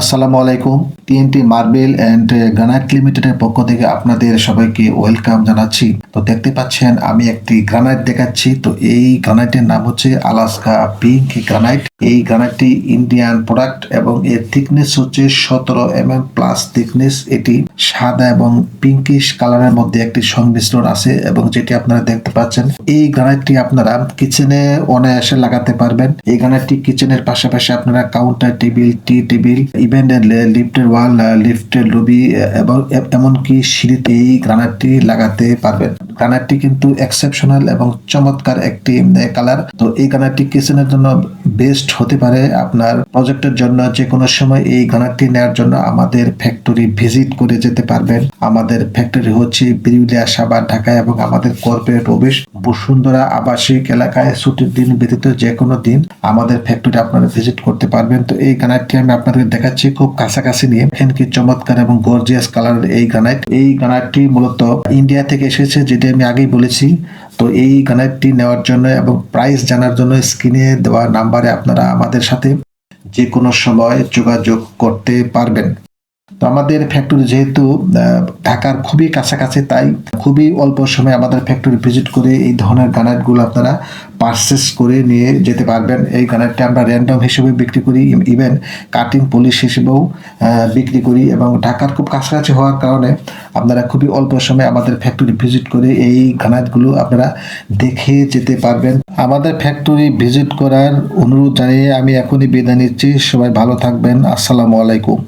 আসসালামু আলাইকুম। TNT marble and granite লিমিটেডের পক্ষ থেকে আপনাদের সবাইকে ওয়েলকাম জানাচ্ছি। তো দেখতে পাচ্ছেন, আমি একটি গ্রানাইট দেখাচ্ছি। তো এই গ্রানাইটের নাম হচ্ছে আলাস্কা পিঙ্ক গ্রানাইট এই গ্রানাইটটি ইন্ডিয়ান প্রোডাক্ট এবং এর থিকনেস হচ্ছে সতেরো এম এম প্লাস থিকনেস এটি সাদা এবং পিঙ্কিশ কালারের মধ্যে একটি সংমিশ্রণ আছে এবং যেটি আপনারা দেখতে পাচ্ছেন। এই গ্রানাইটটি আপনারা কিচেনে অনায়াসে লাগাতে পারবেন। এই গ্রানাইটটি কিচেনের পাশাপাশি আপনারা কাউন্টার টেবিল টি টেবিল ইভেন লিফটের ওয়াল লিফটের লবি এবং এমনকি সিঁড়িতে এই গ্রানাইটটি লাগাতে পারবেন। গানারটি কিন্তু এক্সেপশনাল এবং চমৎকার একটি কালার তো এই গ্রানাইটটি কিচেনের জন্য বেস্ট হতে পারে আপনার প্রজেক্টের জন্য যে কোনো সময় এই গানারটি নেওয়ার জন্য আমাদের ফ্যাক্টরি ভিজিট করে যেতে পারবেন। আমাদের ফ্যাক্টরি হচ্ছে বিরুলিয়া সাবার ঢাকায় এবং আমাদের কর্পোরেট অফিস বসুন্ধরা আবাসিক এলাকায় ছুটির দিন ব্যতীত যে কোনো দিন আমাদের ফ্যাক্টরি আপনারা ভিজিট করতে পারবেন। তো এই গ্রানাইটটি আমি আপনাদের দেখাচ্ছি, খুব কাছাকাছি নিয়ে। এখানে কি চমৎকার এবং গর্জিয়াস কালারের এই গানাইট। এই গ্রানাইটটি মূলত ইন্ডিয়া থেকে এসেছে, যেটি আমি আগেই বলেছি। তো এই গ্রানাইটটি নেওয়ার জন্য এবং প্রাইস জানার জন্য স্ক্রিনে দেওয়া নাম্বারে আপনারা আমাদের সাথে যে কোনো সময় যোগাযোগ করতে পারবেন। আমাদের ফ্যাক্টরি যেহেতু ঢাকার খুবই কাছাকাছি, তাই খুবই অল্প সময় আমাদের ফ্যাক্টরি ভিজিট করে এই ধরনের গ্রানাইটগুলো আপনারা পারচেস করে নিয়ে যেতে পারবেন। এই গ্রানাইটটা আমরা র্যান্ডম হিসেবে বিক্রি করি ইভেন কাটিং পলিশ হিসেবেও বিক্রি করি এবং ঢাকার খুব কাছাকাছি হওয়ার কারণে আপনারা খুবই অল্প সময় আমাদের ফ্যাক্টরি ভিজিট করে এই গ্রানাইটগুলো আপনারা দেখে যেতে পারবেন। আমাদের ফ্যাক্টরি ভিজিট করার অনুরোধ জানিয়ে আমি এখনই বিদায় নিচ্ছি। সবাই ভালো থাকবেন। আসসালামু আলাইকুম।